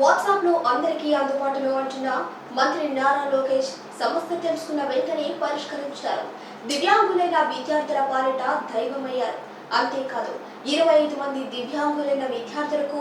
వాట్సాప్లో అందరికీ అందుబాటులో అంటున్న మంత్రి నారా లోకేష్ సమస్య తెలుసుకున్న వెంటనే పరిష్కరించారు. దివ్యాంగులైన విద్యార్థుల పాలిట దైవమయ్యారు. అంతేకాదు ఇరవై ఐదు మంది దివ్యాంగులైన విద్యార్థులకు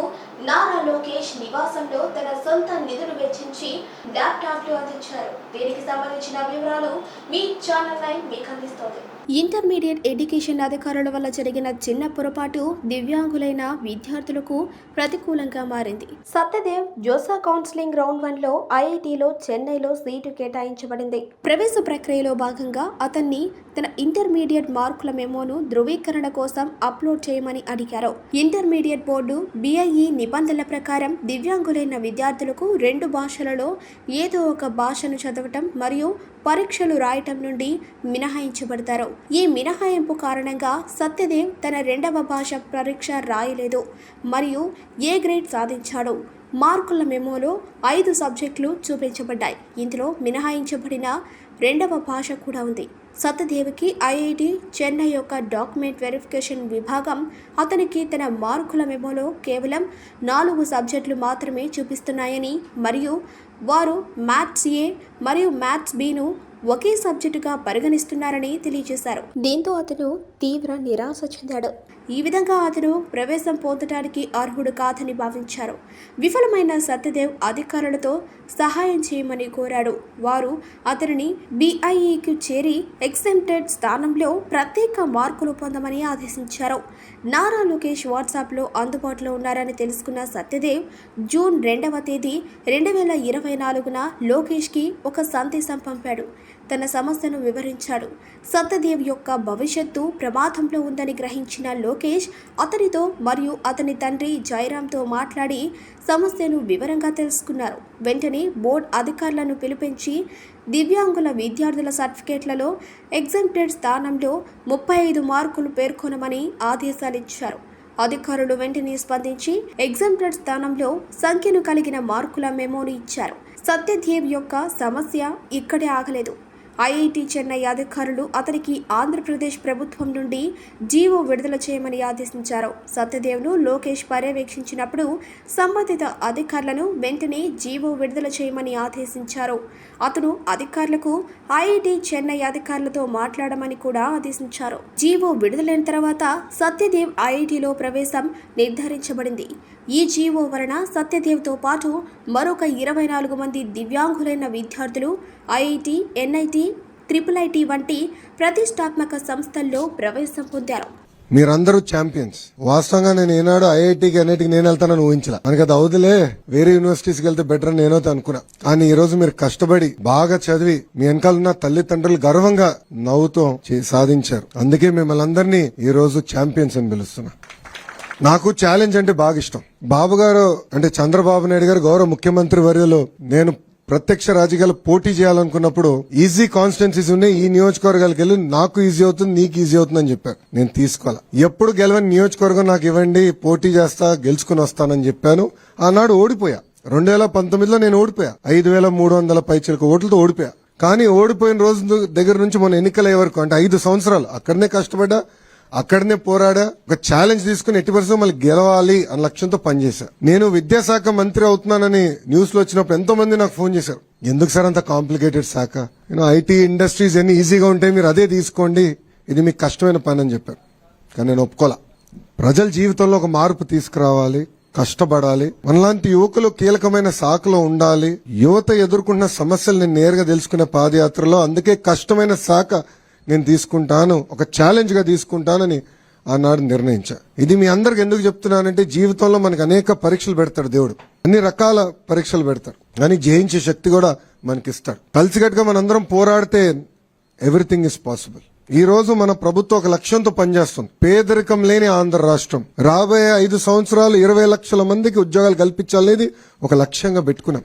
నారా లోకేష్ నివాసంలో తన సొంత నిధులు వెచ్చించి ల్యాప్టాప్లు అందించారు. దీనికి సంబంధించిన వివరాలు మీ ఛానల్ నైన్ మీకు అందిస్తోంది. ఇంటర్మీడియట్ ఎడ్యుకేషన్ అధికారుల వల్ల జరిగిన చిన్న పొరపాటు దివ్యాంగులైన విద్యార్థులకు ప్రతికూలంగా మారింది. సత్యదేవ్ జోసా కౌన్సిలింగ్ రౌండ్ వన్లో ఐఐటిలో చెన్నైలో సీటు కేటాయించబడింది. ప్రవేశ ప్రక్రియలో భాగంగా అతన్ని తన ఇంటర్మీడియట్ మార్కుల మెమోను ధృవీకరణ కోసం అప్లోడ్ చేయమని అడిగారు. ఇంటర్మీడియట్ బోర్డు బిఐఈ నిబంధనల ప్రకారం దివ్యాంగులైన విద్యార్థులకు రెండు భాషలలో ఏదో ఒక భాషను చదవటం మరియు పరీక్షలు రాయటం నుండి మినహాయించబడతారు. ఈ మినహాయింపు కారణంగా సత్యదేవ్ తన రెండవ భాష పరీక్ష రాయలేదు మరియు ఏ గ్రేడ్ సాధించాడు? మార్కుల మెమోలో ఐదు సబ్జెక్టులు చూపించబడ్డాయి. ఇందులో మినహాయించబడిన రెండవ భాష కూడా ఉంది. సత్యదేవికి ఐఐటి చెన్నై యొక్క డాక్యుమెంట్ వెరిఫికేషన్ విభాగం అతనికి తన మార్కుల మెమోలో కేవలం నాలుగు సబ్జెక్టులు మాత్రమే చూపిస్తున్నాయని మరియు వారు మ్యాథ్స్ ఏ మరియు మ్యాథ్స్ బిను ఒకే సబ్జెక్టుగా పరిగణిస్తున్నారని తెలియజేశారు. దీంతో అతను తీవ్ర నిరాశ చెందాడు. ఈ విధంగా అతను ప్రవేశం పొందటానికి అర్హుడు కాదని భావించారు. విఫలమైన సత్యదేవ్ అధికారులతో సహాయం చేయమని కోరాడు. వారు అతనిని బీఐఈకి చేరి ఎక్సెంప్టెడ్ స్థానంలో ప్రత్యేక మార్కులు పొందమని ఆదేశించారు. నారా లోకేష్ వాట్సాప్లో అందుబాటులో ఉన్నారని తెలుసుకున్న సత్యదేవ్ జూన్ రెండవ తేదీ రెండు వేల ఇరవై నాలుగున లోకేష్కి ఒక సందేశం పంపాడు. తన సమస్యను వివరించాడు. సత్యదేవ్ యొక్క భవిష్యత్తు ప్రమాదంలో ఉందని గ్రహించిన లోకేష్ అతనితో మరియు అతని తండ్రి జయరాంతో మాట్లాడి సమస్యను వివరంగా తెలుసుకున్నారు. వెంటనే బోర్డ్ అధికారులను పిలిపించి దివ్యాంగుల విద్యార్థుల సర్టిఫికేట్లలో ఎగ్జామ్టెడ్ స్థానంలో ముప్పై ఐదు మార్కులు పేర్కొనమని ఆదేశాలు ఇచ్చారు అధికారులు వెంటనే స్పందించి ఎగ్జామ్టెడ్ స్థానంలో సంఖ్యను కలిగిన మార్కుల మెమోని ఇచ్చారు. సత్యదేవ్ యొక్క సమస్య ఇక్కడే ఆగలేదు. ఐఐటి చెన్నై అధికారులు అతనికి ఆంధ్రప్రదేశ్ ప్రభుత్వం నుండి జీవో విడుదల చేయమని ఆదేశించారు. సత్యదేవ్ను లోకేష్ పర్యవేక్షించినప్పుడు సంబంధిత అధికారులను వెంటనే జీవో విడుదల చేయమని ఆదేశించారు. అతను అధికారులకు ఐఐటి చెన్నై అధికారులతో మాట్లాడమని కూడా ఆదేశించారు. జీవో విడుదలైన తర్వాత సత్యదేవ్ ఐఐటిలో ప్రవేశం నిర్ధారించబడింది. ఈ జీవో వలన సత్యదేవ్తో పాటు మరొక ఇరవై నాలుగు మంది దివ్యాంగులైన విద్యార్థులు ఐఐటి ఎన్ఐటి ట్రిపుల్ ఐటి వంటి ప్రతిష్టాత్మక సంస్థల్లో ప్రవేశం పొందారు. మీరందరూ ఛాంపియన్స్. వాస్తవంగా నేను ఏనాడు ఐఐటికి ఎన్ఐటికి నేను వెళ్తానని ఊహించలా. మనకి అది అవుదులే వేరే యూనివర్సిటీస్కి వెళ్తే బెటర్ అని నేనైతే అనుకున్నా. కానీ ఈ రోజు మీరు కష్టపడి బాగా చదివి మీ వెనకాల ఉన్న తల్లిదండ్రులు గర్వంగా నవ్వుతో చే- సాధించారు. అందుకే మిమ్మల్ని అందరినీ ఈ రోజు ఛాంపియన్స్ అని పిలుస్తున్నా. నాకు ఛాలెంజ్ అంటే బాగా ఇష్టం. బాబు గారు అంటే చంద్రబాబు నాయుడు గారు గౌరవ ముఖ్యమంత్రి వర్యలో నేను ప్రత్యక్ష రాజకీయాలు పోటీ చేయాలనుకున్నప్పుడు ఈజీ కాన్స్టిట్యున్సీస్ ఉన్నాయి. ఈ నియోజకవర్గాలకు వెళ్ళి నాకు ఈజీ అవుతుంది నీకు ఈజీ అవుతుంది అని చెప్పారు. నేను తీసుకోవాలి? ఎప్పుడు గెలవని నియోజకవర్గం నాకు ఇవ్వండి పోటీ చేస్తా గెలుచుకుని వస్తానని చెప్పాను. ఆనాడు ఓడిపోయా. రెండు వేల పంతొమ్మిదిలో నేను ఓడిపోయా. ఐదు వేల మూడు వందల పైచలకు ఓట్లతో ఓడిపోయా. కానీ ఓడిపోయిన రోజు దగ్గర నుంచి మన ఎన్నికల వరకు అంటే ఐదు సంవత్సరాలు అక్కడనే కష్టపడ్డా. అక్కడనే పోరాడా? ఒక ఛాలెంజ్ తీసుకుని ఎట్టి పరిస్థితుల్లో మళ్ళీ గెలవాలి అన్న లక్ష్యంతో పనిచేశా. నేను విద్యాశాఖ మంత్రి అవుతున్నానని న్యూస్లో వచ్చినప్పుడు ఎంతో మంది నాకు ఫోన్ చేశారు. ఎందుకు సార్ అంత కాంప్లికేటెడ్ శాఖ? నేను ఐటీ ఇండస్ట్రీస్ ఎన్ని ఈజీగా ఉంటాయి మీరు అదే తీసుకోండి. ఇది మీకు కష్టమైన పని అని చెప్పారు. కానీ నేను ఒప్పుకోలే. ప్రజల జీవితంలో ఒక మార్పు తీసుకురావాలి కష్టపడాలి. మనలాంటి యువకులు కీలకమైన శాఖలో ఉండాలి. యువత ఎదుర్కొన్న సమస్యలు నేను నేరుగా తెలుసుకునే పాదయాత్రలో అందుకే కష్టమైన శాఖ నేను తీసుకుంటాను ఒక ఛాలెంజ్గా తీసుకుంటానని ఆనాడు నిర్ణయించా. ఇది మీ అందరికి ఎందుకు చెప్తున్నానంటే జీవితంలో మనకి అనేక పరీక్షలు పెడతాడు దేవుడు. అన్ని రకాల పరీక్షలు పెడతాడు. కానీ జయించే శక్తి కూడా మనకిస్తాడు. కలిసికట్టుగా మనందరం పోరాడితే ఎవ్రీథింగ్ ఇస్ పాసిబుల్. ఈ రోజు మన ప్రభుత్వం ఒక లక్ష్యంతో పనిచేస్తుంది. పేదరికం లేని ఆంధ్ర రాష్ట్రం. రాబోయే ఐదు సంవత్సరాలు ఇరవై లక్షల మందికి ఉద్యోగాలు కల్పించాలనేది ఒక లక్ష్యంగా పెట్టుకున్నాం.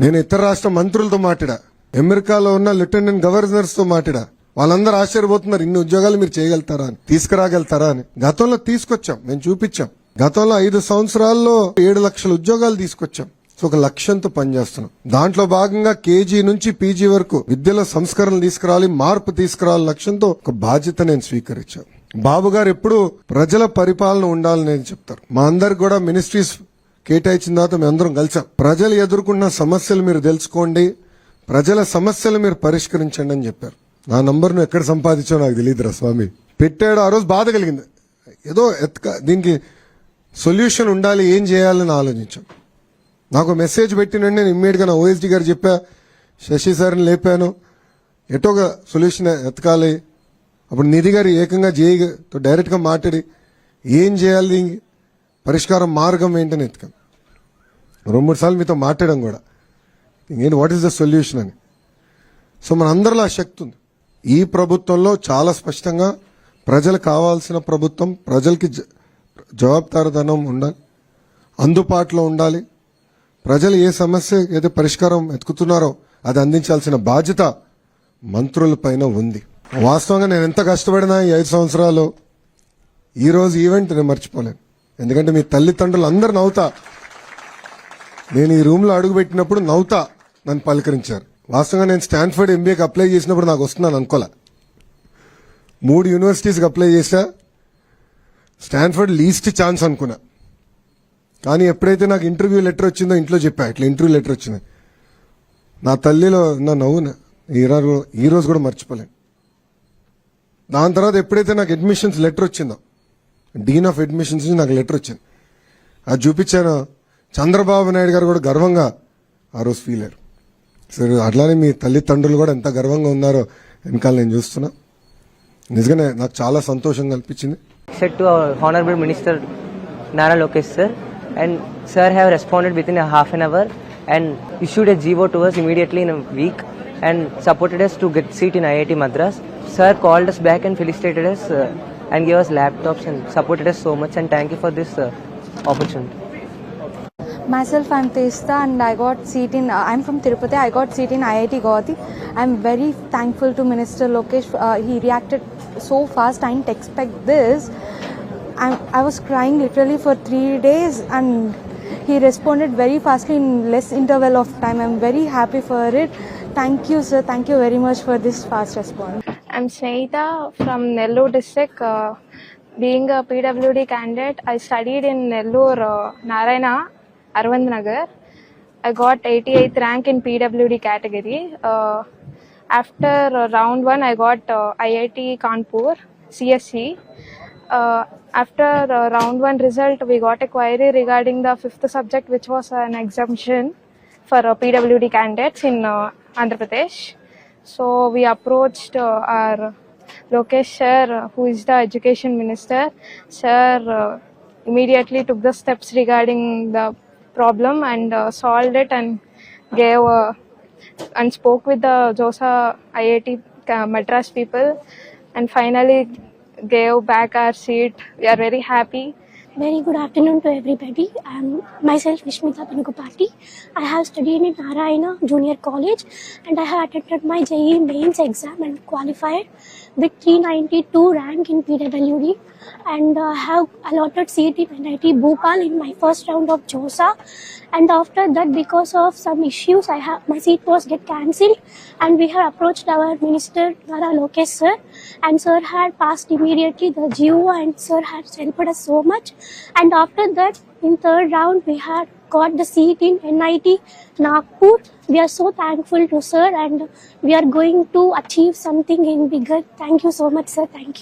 నేను ఇతర రాష్ట్ర మంత్రులతో మాట్లాడా. అమెరికాలో ఉన్న లెఫ్టినెంట్ గవర్నర్స్తో మాట్లాడా. వాళ్ళందరూ ఆశ్చర్యపోతున్నారు ఇన్ని ఉద్యోగాలు మీరు చేయగలుగుతారా అని తీసుకురాగలుగుతారా అని. గతంలో తీసుకొచ్చాం మేము చూపించాం. గతంలో ఐదు సంవత్సరాల్లో ఏడు లక్షల ఉద్యోగాలు తీసుకొచ్చాం. సో ఒక లక్ష్యంతో పనిచేస్తున్నాం. దాంట్లో భాగంగా కేజీ నుంచి పీజీ వరకు విద్యలో సంస్కరణలు తీసుకురావాలి మార్పు తీసుకురావాలి లక్ష్యంతో ఒక బాధ్యత నేను స్వీకరించాను. బాబు గారు ఎప్పుడు ప్రజల పరిపాలన ఉండాలని నేను చెప్తారు. మా అందరికి కూడా మినిస్ట్రీస్ కేటాయించిన తర్వాత మేము అందరం కలిసాం. ప్రజలు ఎదుర్కొన్న సమస్యలు మీరు తెలుసుకోండి. ప్రజల సమస్యలు మీరు పరిష్కరించండి అని చెప్పారు. నా నంబర్ను ఎక్కడ సంపాదించో నాకు తెలియదురా స్వామి. పెట్టాడు ఆ రోజు బాధ కలిగింది. ఏదో ఎత్క దీనికి సొల్యూషన్ ఉండాలి ఏం చేయాలని ఆలోచించాం. నాకు మెసేజ్ పెట్టినండి నేను ఇమ్మీడియట్గా నా ఓఎస్డి గారు చెప్పా శశి సార్ని లేపాను. ఎటోగా సొల్యూషన్ ఎతకాలి. అప్పుడు నిధి గారు ఏకంగా జేయితో డైరెక్ట్గా మాట్లాడి ఏం చేయాలి దీనికి పరిష్కారం మార్గం ఏంటని ఎత్తుకాం రెండు మూడు సార్లు మీతో మాట్లాడడం కూడా. ఏంటి? వాట్ ఈస్ ద సొల్యూషన్ అని. సో మన అందరిలో ఆ శక్తి ఉంది. ఈ ప్రభుత్వంలో చాలా స్పష్టంగా ప్రజలు కావాల్సిన ప్రభుత్వం ప్రజలకి జ- జవాబుదారుదనం ఉండాలి. అందుబాటులో ఉండాలి. ప్రజలు ఏ సమస్య ఏదో పరిష్కారం ఎతుకుతున్నారో అది అందించాల్సిన బాధ్యత మంత్రుల పైన ఉంది. వాస్తవంగా నేను ఎంత కష్టపడినా ఈ ఐదు సంవత్సరాలు ఈరోజు ఈవెంట్ నేను మర్చిపోలేను. ఎందుకంటే మీ తల్లిదండ్రులు అందరు నవ్వుతా. నేను ఈ రూమ్లో అడుగుపెట్టినప్పుడు నవ్వుతా. నన్ను పలకరించారు. వాస్తవంగా నేను స్టాన్ఫర్డ్ ఎంబీఏకి అప్లై చేసినప్పుడు నాకు వస్తున్నాను అనుకోలే. మూడు యూనివర్సిటీస్కి అప్లై చేశా. స్టాన్ఫర్డ్ లీస్ట్ ఛాన్స్ అనుకున్నా. కానీ ఎప్పుడైతే నాకు ఇంటర్వ్యూ లెటర్ వచ్చిందో ఇంట్లో చెప్పా. ఇట్లా ఇంటర్వ్యూ లెటర్ వచ్చింది. నా తల్లిలో నా నవ్వున ఈరోజు ఈ రోజు కూడా మర్చిపోలేను. దాని తర్వాత ఎప్పుడైతే నాకు అడ్మిషన్స్ లెటర్ వచ్చిందో డీన్ ఆఫ్ అడ్మిషన్స్ నుంచి నాకు లెటర్ వచ్చింది. అది చూపించాను. చంద్రబాబు నాయుడు గారు కూడా గర్వంగా ఆ రోజు ఫీల్ అయ్యారు. సార్ అట్లానే మీ తల్లిదండ్రులు కూడా ఎంత గర్వంగా ఉన్నారో వెనకాల నేను చూస్తున్నా. నిజంగానే నాకు చాలా సంతోషం కల్పించింది to honourable minister Nara Lokesh sir and sir have responded with in half an hour and issued a GO to us immediately in week and supported us to get seat in IIT Madras sir called us back and facilitated us and give us laptops and supported us so much and thank you for this opportunity Myself, I'm Testa, and I got seat in. Uh, I'm from Tirupati. I got seat in IIT Guwahati. I'm very thankful to Minister Lokesh. Uh, he reacted so fast. I didn't expect this. I'm, I was crying literally for three days, and he responded very fastly in less interval of time. I'm very happy for it. Thank you, sir. Thank you very much for this fast response. I'm Sneita from Nellore district. Uh, being a PWD candidate, I studied in Nellore, uh, Narayana, Arvind Nagar. I got 88th rank in PWD category. Uh, after round one, I got uh, IIT Kanpur, CSC. Uh, after uh, round one result, we got a query regarding the fifth subject, which was an exemption for uh, PWD candidates in uh, Andhra Pradesh. So we approached uh, our Lokesh sir, who is the education minister. Sir uh, immediately took the steps regarding the problem and uh, solved it and gave uh, and spoke with the Josa IIT uh, Madras people and finally gave back our seat. We are very happy. Very good afternoon to everybody. I am myself Vishmita Panukupati. I have studied in Narayana Junior College and I have attended my JE mains exam and qualified with 392 rank in PWD and uh, have allotted in NIT Bhopal in my first round of JOSA and after that because of some issues I have my seat was get cancelled. And we have approached our minister Nara Lokesh sir. And sir had passed immediately the GO and sir had helped us so much. And after that in third round we had got the seat in NIT Nagpur. We are so thankful to sir and we are going to achieve something in bigger. Thank you so much sir. Thank you